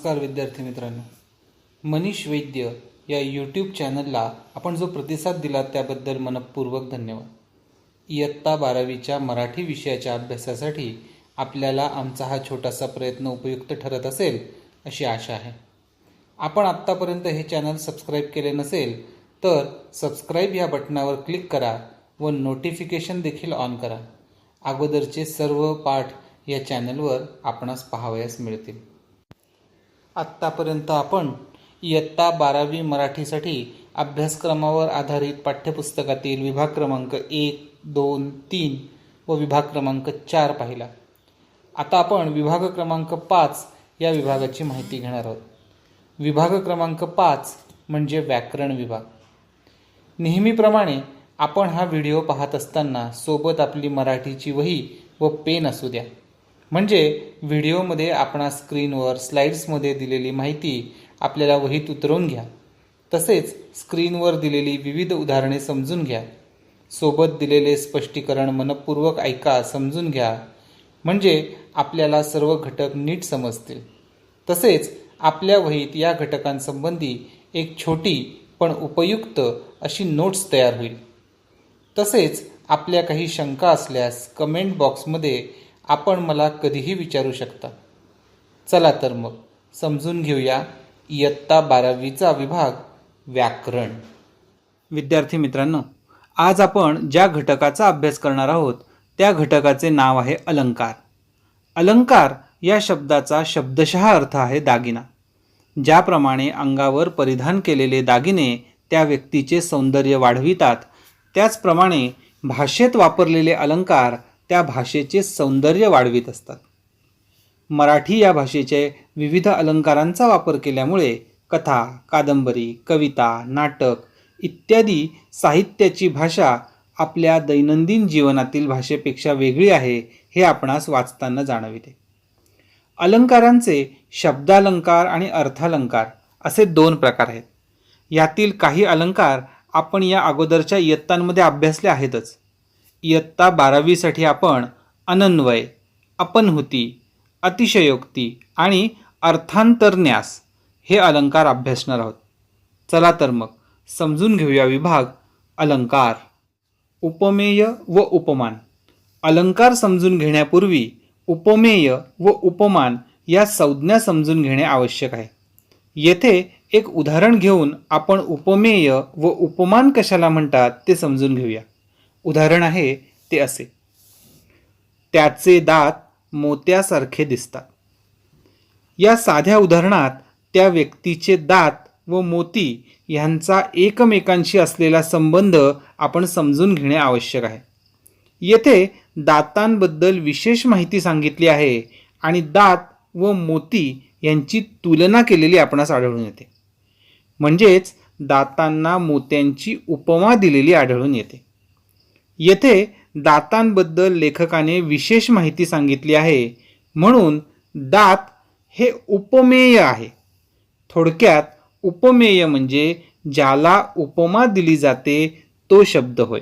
नमस्कार विद्यार्थी मित्रांनो. मनीष वैद्य या यूट्यूब चॅनलला आपण जो प्रतिसाद दिला त्याबद्दल मनपूर्वक धन्यवाद. इयत्ता बारावीच्या मराठी विषयाच्या अभ्यासासाठी आपल्याला आमचा हा छोटासा प्रयत्न उपयुक्त ठरत असेल अशी आशा आहे. आपण आत्तापर्यंत हे चॅनल सबस्क्राईब केले नसेल तर सबस्क्राईब या बटनावर क्लिक करा व नोटिफिकेशन देखील ऑन करा. अगोदरचे सर्व पाठ या चॅनलवर आपणास पाहावयास मिळतील. आत्तापर्यंत आपण इयत्ता बारावी मराठीसाठी अभ्यासक्रमावर आधारित पाठ्यपुस्तकातील विभाग क्रमांक एक दोन तीन व विभाग क्रमांक चार पाहिला. आता आपण विभाग क्रमांक पाच या विभागाची माहिती घेणार आहोत. विभाग क्रमांक पाच म्हणजे व्याकरण विभाग. नेहमीप्रमाणे आपण हा व्हिडिओ पाहत असताना सोबत आपली मराठीची वही व पेन असू द्या. म्हणजे व्हिडिओमध्ये आपणा स्क्रीनवर स्लाइड्समध्ये दिलेली माहिती आपल्याला वहीत उतरवून घ्या. तसेच स्क्रीनवर दिलेली विविध उदाहरणे समजून घ्या. सोबत दिलेले स्पष्टीकरण मनपूर्वक ऐका समजून घ्या. म्हणजे आपल्याला सर्व घटक नीट समजतील. तसेच आपल्या वहीत या घटकांसंबंधी एक छोटी पण उपयुक्त अशी नोट्स तयार होईल. तसेच आपल्या काही शंका असल्यास कमेंट बॉक्समध्ये आपण मला कधीही विचारू शकता. चला तर मग समजून घेऊया इयत्ता बारावीचा विभाग व्याकरण. विद्यार्थी मित्रांनो आज आपण ज्या घटकाचा अभ्यास करणार आहोत त्या घटकाचे नाव आहे अलंकार. अलंकार या शब्दाचा शब्दशः अर्थ आहे दागिना. ज्याप्रमाणे अंगावर परिधान केलेले दागिने त्या व्यक्तीचे सौंदर्य वाढवितात त्याचप्रमाणे भाषेत वापरलेले अलंकार त्या भाषेचे सौंदर्य वाढवित असतात. मराठी या भाषेचे विविध अलंकारांचा वापर केल्यामुळे कथा कादंबरी कविता नाटक इत्यादी साहित्याची भाषा आपल्या दैनंदिन जीवनातील भाषेपेक्षा वेगळी आहे हे आपणास वाचताना जाणविते. अलंकारांचे शब्दालंकार आणि अर्थालंकार असे दोन प्रकार आहेत. यातील काही अलंकार आपण या अगोदरच्या इयत्तांमध्ये अभ्यासले आहेतच. इयत्ता बारावीसाठी आपण अनन्वय अपनहुती अतिशयोक्ती आणि अर्थांतरन्यास हे अलंकार अभ्यासणार आहोत. चला तर मग समजून घेऊया विभाग अलंकार. उपमेय व उपमान. अलंकार समजून घेण्यापूर्वी उपमेय व उपमान या संज्ञा समजून घेणे आवश्यक आहे. येथे एक उदाहरण घेऊन आपण उपमेय व उपमान कशाला म्हणतात ते समजून घेऊया. उदाहरण आहे ते असे. त्याचे दात मोत्यासारखे दिसतात. या साध्या उदाहरणात त्या व्यक्तीचे दात व मोती ह्यांचा एकमेकांशी असलेला संबंध आपण समजून घेणे आवश्यक आहे. येथे दातांबद्दल विशेष माहिती सांगितली आहे आणि दात व मोती यांची तुलना केलेली आपणास आढळून येते. म्हणजेच दातांना मोत्यांची उपमा दिलेली आढळून येते. येथे दातांबद्दल लेखकाने विशेष माहिती सांगितली आहे. म्हणून दात हे उपमेय आहे. थोडक्यात उपमेय म्हणजे ज्याला उपमा दिली जाते तो शब्द होय.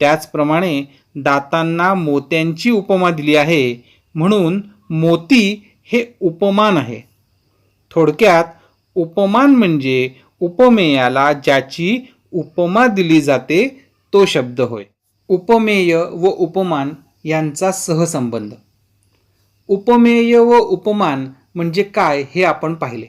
त्याचप्रमाणे दातांना मोत्यांची उपमा दिली आहे. म्हणून मोती हे उपमान आहे. थोडक्यात उपमान म्हणजे उपमेयाला ज्याची उपमा दिली जाते तो शब्द होय. उपमेय व उपमान यांचा सहसंबंध. उपमेय व उपमान म्हणजे काय हे आपण पाहिले.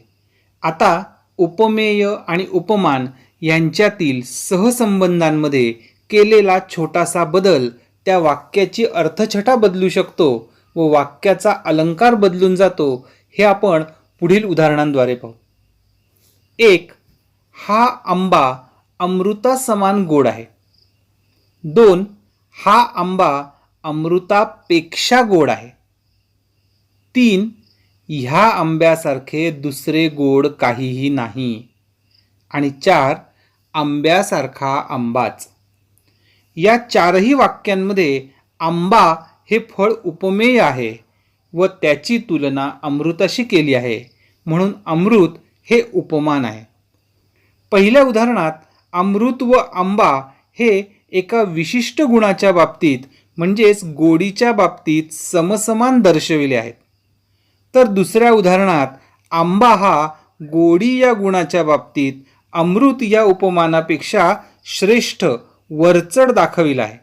आता उपमेय आणि उपमान यांच्यातील सहसंबंधांमध्ये केलेला छोटासा बदल त्या वाक्याची अर्थछटा बदलू शकतो व वाक्याचा अलंकार बदलून जातो हे आपण पुढील उदाहरणांद्वारे पाहू. एक हा आंबा अमृता समान गोड आहे. दोन हा आंबा अमृतापेक्षा गोड आहे. तीन ह्या आंब्यासारखे दुसरे गोड काहीही नाही. आणि चार आंब्यासारखा आंबाच. या चारही वाक्यांमध्ये आंबा हे फळ उपमेय आहे व त्याची तुलना अमृताशी केली आहे. म्हणून अमृत हे उपमान आहे. पहिल्या उदाहरणात अमृत व आंबा हे एका विशिष्ट गुणाच्या बाबतीत म्हणजेच गोडीच्या बाबतीत समसमान दर्शविले आहेत. तर दुसऱ्या उदाहरणात आंबा हा गोडी या गुणाच्या बाबतीत अमृत या उपमानापेक्षा श्रेष्ठ वरचढ दाखविला आहे.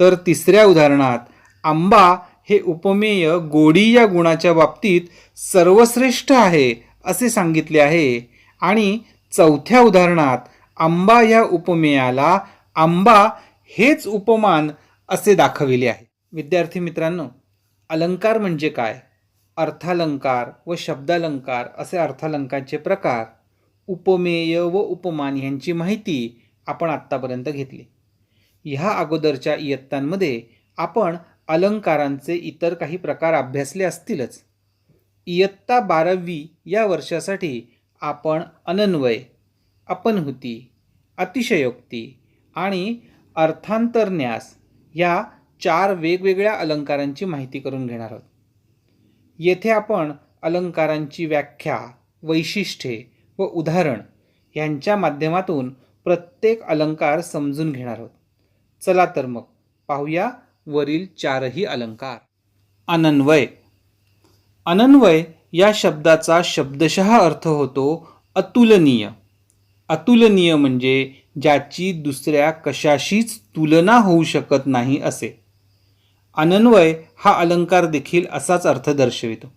तर तिसऱ्या उदाहरणात आंबा हे उपमेय गोडी या गुणाच्या बाबतीत सर्वश्रेष्ठ आहे असे सांगितले आहे. आणि चौथ्या उदाहरणात आंबा या उपमेयाला आंबा हेच उपमान असे दाखविले आहे. विद्यार्थी मित्रांनो अलंकार म्हणजे काय? अर्थालंकार व शब्दालंकार असे अर्थालंकारचे प्रकार उपमेय व उपमान यांची माहिती आपण आत्तापर्यंत घेतली. ह्या अगोदरच्या इयत्तांमध्ये आपण अलंकारांचे इतर काही प्रकार अभ्यासले असतीलच. इयत्ता बारावी या वर्षासाठी आपण अनन्वय अपनहुती अतिशयोक्ती आणि अर्थांतरन्यास या चार वेगवेगळ्या अलंकारांची माहिती करून घेणार आहोत. येथे आपण अलंकारांची व्याख्या वैशिष्ट्ये व उदाहरण यांच्या माध्यमातून प्रत्येक अलंकार समजून घेणार आहोत. चला तर मग पाहूया वरील चारही अलंकार. अनन्वय. अनन्वय या शब्दाचा शब्दशः अर्थ होतो अतुलनीय. अतुलनीय म्हणजे ज्याची दुसऱ्या कशाशीच तुलना होऊ शकत नाही असे. अनन्वय हा अलंकार देखील असाच अर्थ दर्शवितो.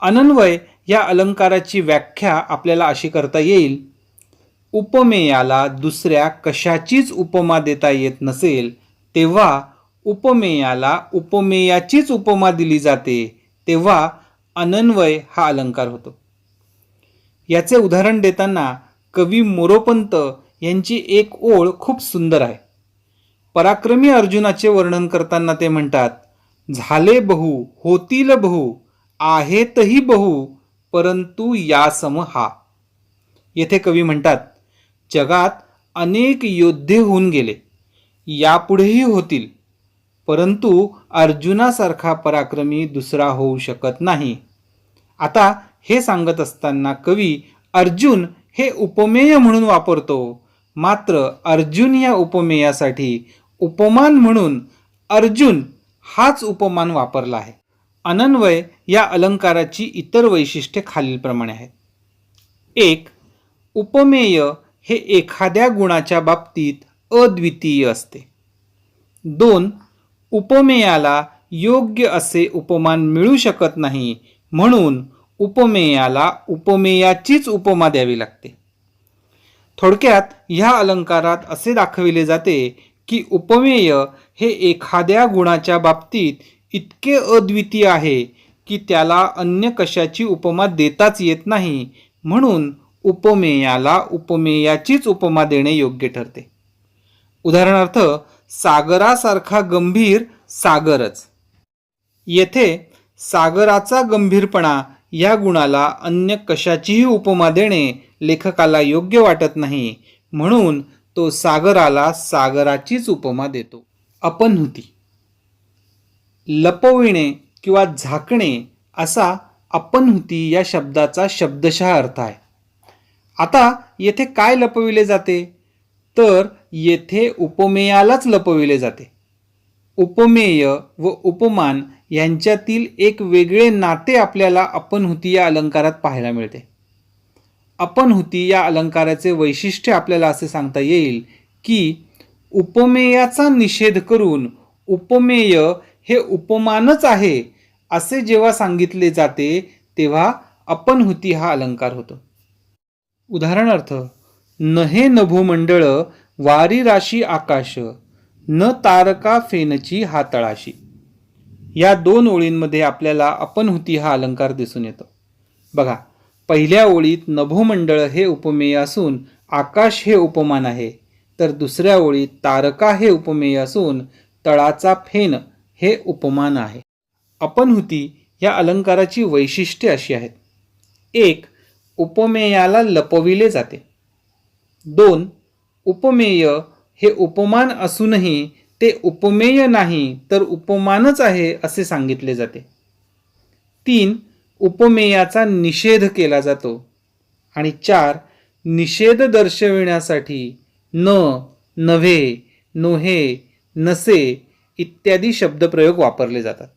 अनन्वय या अलंकाराची व्याख्या आपल्याला अशी करता येईल उपमेयाला दुसऱ्या कशाचीच उपमा देता येत नसेल तेव्हा उपमेयाला उपमेयाचीच उपमा दिली जाते तेव्हा अनन्वय हा अलंकार होतो. याचे उदाहरण देताना कवी मोरोपंत यांची एक ओळ खूप सुंदर आहे. पराक्रमी अर्जुनाचे वर्णन करताना ते म्हणतात झाले बहु होतील बहु आहेतही बहु परंतु यासम हा. येथे कवी म्हणतात जगात अनेक योद्धे होऊन गेले. यापुढेही होतील. परंतु अर्जुनासारखा पराक्रमी दुसरा होऊ शकत नाही. आता हे सांगत असताना कवी अर्जुन हे उपमेय म्हणून वापरतो. मात्र अर्जुन या उपमेयासाठी उपमान म्हणून अर्जुन हाच उपमान वापरला आहे. अनन्वय या अलंकाराची इतर वैशिष्ट्ये खालीलप्रमाणे आहेत. एक उपमेय हे एखाद्या गुणाच्या बाबतीत अद्वितीय असते. दोन उपमेयाला योग्य असे उपमान मिळू शकत नाही म्हणून उपमेयाला उपमेयाचीच उपमा द्यावी लागते. थोडक्यात ह्या अलंकारात असे दाखविले जाते की उपमेय हे एखाद्या गुणाच्या बाबतीत इतके अद्वितीय आहे की त्याला अन्य कशाची उपमा देताच येत नाही म्हणून उपमेयाला उपमेयाचीच उपमा देणे योग्य ठरते. उदाहरणार्थ सागरासारखा गंभीर सागरच. येथे सागराचा गंभीरपणा या गुणाला अन्य कशाचीही उपमा देणे लेखकाला योग्य वाटत नाही म्हणून तो सागराला सागराचीच उपमा देतो. अपनहुती लपविणे किंवा झाकणे असा अपनहुती या शब्दाचा शब्दशः अर्थ आहे. आता येथे काय लपविले जाते? तर येथे उपमेयालाच लपविले जाते. उपमेय व उपमान यांच्यातील एक वेगळे नाते आपल्याला अपनहुती या अलंकारात पाहायला मिळते. अपनहुती या अलंकाराचे वैशिष्ट्य आपल्याला असे सांगता येईल की उपमेयाचा निषेध करून उपमेय हे उपमानच आहे असे जेव्हा सांगितले जाते तेव्हा अपनहुती हा अलंकार होतो. उदाहरणार्थ नहे नभोमंडळ वारी राशी आकाश न तारका फेनची हातळाशी या दोन ओळींमध्ये आपल्याला अपनहुती हा अलंकार दिसून येतो. बघा पहिल्या ओळीत नभोमंडळ हे उपमेय असून आकाश हे उपमान आहे. तर दुसऱ्या ओळीत तारका हे उपमेय असून तळाचा फेन हे उपमान आहे. अपनहुती या अलंकाराची वैशिष्ट्ये अशी आहेत. एक उपमेयाला लपविले जाते. दोन उपमेय हे उपमान असूनही ते उपमेय नाही तर उपमानच आहे असे सांगितले जाते. तीन उपमेयाचा निषेध केला जातो. आणि चार निषेध दर्शविण्यासाठी न नव्हे नोहे नसे इत्यादी शब्दप्रयोग वापरले जातात.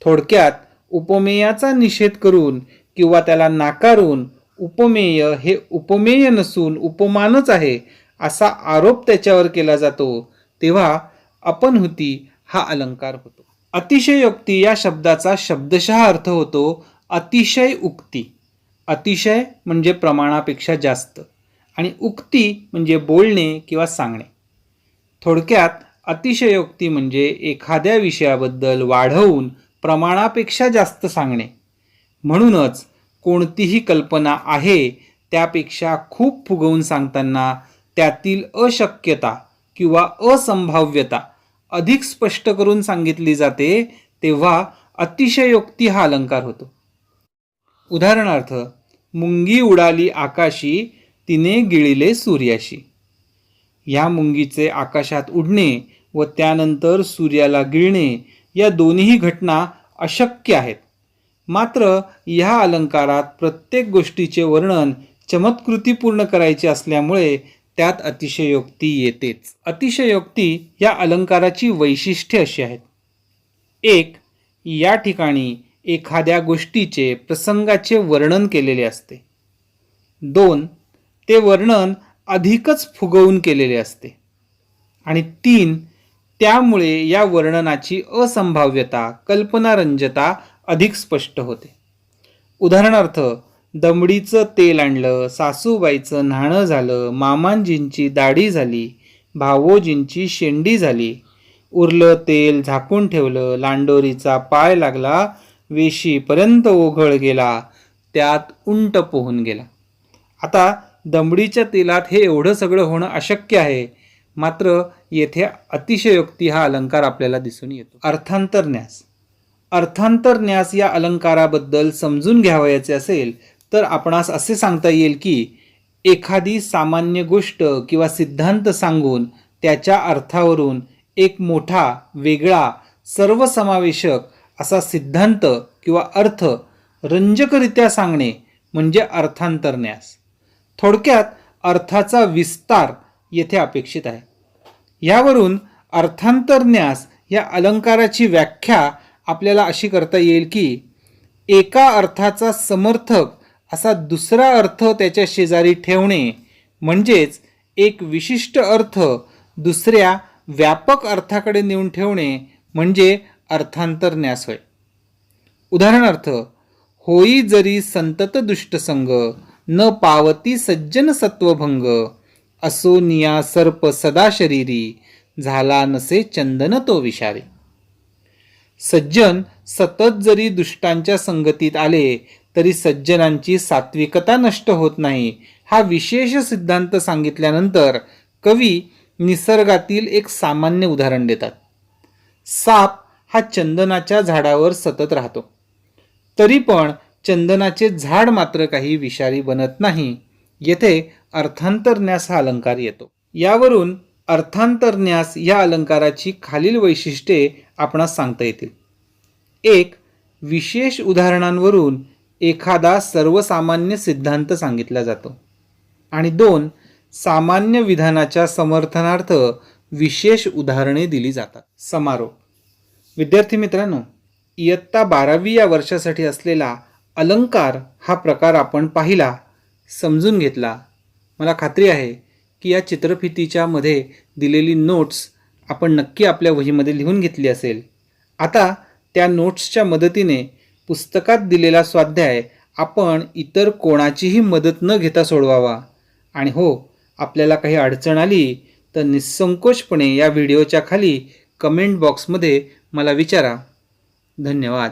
थोडक्यात उपमेयाचा निषेध करून किंवा त्याला नाकारून उपमेय हे उपमेय नसून उपमानच आहे असा आरोप त्याच्यावर केला जातो तेव्हा अपनहुती हा अलंकार होतो. अतिशयोक्ती या शब्दाचा शब्दशः अर्थ होतो अतिशय उक्ती. अतिशय म्हणजे प्रमाणापेक्षा जास्त आणि उक्ती म्हणजे बोलणे किंवा सांगणे. थोडक्यात अतिशयोक्ती म्हणजे एखाद्या विषयाबद्दल वाढवून प्रमाणापेक्षा जास्त सांगणे. म्हणूनच कोणतीही कल्पना आहे त्यापेक्षा खूप फुगवून सांगताना त्यातील अशक्यता किंवा असंभाव्यता अधिक स्पष्ट करून सांगितली जाते तेव्हा अतिशयोक्ती हा अलंकार होतो. उदाहरणार्थ मुंगी उडाली आकाशी तिने गिळिले सूर्याशी. या मुंगीचे आकाशात उडणे व त्यानंतर सूर्याला गिळणे या दोन्ही घटना अशक्य आहेत. मात्र ह्या अलंकारात प्रत्येक गोष्टीचे वर्णन चमत्कृतीपूर्ण करायचे असल्यामुळे त्यात अतिशयोक्ती येतेच. अतिशयोक्ती या अलंकाराची वैशिष्ट्ये अशी आहेत. एक या ठिकाणी एखाद्या गोष्टीचे प्रसंगाचे वर्णन केलेले असते. दोन ते वर्णन अधिकच फुगवून केलेले असते. आणि तीन त्यामुळे या वर्णनाची असंभाव्यता कल्पनारंजता अधिक स्पष्ट होते. उदाहरणार्थ दमडीचं तेल आणलं सासूबाईचं न्हाणं झालं मामांजींची दाढी झाली भावोजींची शेंडी झाली. उरलं तेल झाकून ठेवलं लांडोरीचा पाय लागला वेशीपर्यंत ओघळ गेला त्यात उंट पोहून गेला. आता दमडीच्या तेलात हे एवढं सगळं होणं अशक्य आहे मात्र येथे अतिशयोक्ती हा अलंकार आपल्याला दिसून येतो. अर्थांतरन्यास. अर्थांतरन्यास या अलंकाराबद्दल समजून घ्यावयाचे असेल तर आपणास असे सांगता येईल की एखादी सामान्य गोष्ट किंवा सिद्धांत सांगून त्याच्या अर्थावरून एक मोठा वेगळा सर्वसमावेशक असा सिद्धांत किंवा अर्थ रंजकरित्या सांगणे म्हणजे अर्थांतरन्यास थोडक्यात अर्थाचा विस्तार येथे अपेक्षित आहे. यावरून अर्थांतरन्यास या अलंकाराची व्याख्या आपल्याला अशी करता येईल की एका अर्थाचा समर्थक असा दुसरा अर्थ त्याच्या शेजारी ठेवणे म्हणजेच एक विशिष्ट अर्थ दुसऱ्या व्यापक अर्थाकडे नेऊन ठेवणे म्हणजे अर्थांतरन्यास होय. उदाहरणार्थ होई जरी संतत दुष्टसंग न पावती सज्जन सत्वभंग असो निया सर्प सदा शरीरी झाला नसे चंदन तो विषारी. सज्जन सतत जरी दुष्टांच्या संगतीत आले तरी सज्जनांची सात्विकता नष्ट होत नाही. हा विशेष सिद्धांत सांगितल्यानंतर कवी निसर्गातील एक सामान्य उदाहरण देतात. साप हा चंदनाच्या झाडावर सतत राहतो. तरी पण चंदनाचे झाड मात्र काही विषारी बनत नाही. येथे अर्थांतरन्यास हा अलंकार येतो. यावरून अर्थांतरन्यास या अलंकाराची खालील वैशिष्ट्ये आपणास सांगता येतील. एक विशेष उदाहरणांवरून एखादा सर्वसामान्य सिद्धांत सांगितला जातो. आणि दोन सामान्य विधानाच्या समर्थनार्थ विशेष उदाहरणे दिली जातात. समारोप. विद्यार्थी मित्रांनो इयत्ता बारावी या वर्षासाठी असलेला अलंकार हा प्रकार आपण पाहिला समजून घेतला. मला खात्री आहे की या चित्रफितीच्या मध्ये दिलेली नोट्स आपण नक्की आपल्या वहीमध्ये लिहून घेतली असेल. आता त्या नोट्सच्या मदतीने पुस्तकात दिलेला स्वाध्याय आपण इतर कोणाचीही मदत न घेता सोडवावा. आणि हो आपल्याला काही अडचण आली तर निसंकोचपणे या व्हिडिओच्या खाली कमेंट बॉक्समध्ये मला विचारा. धन्यवाद.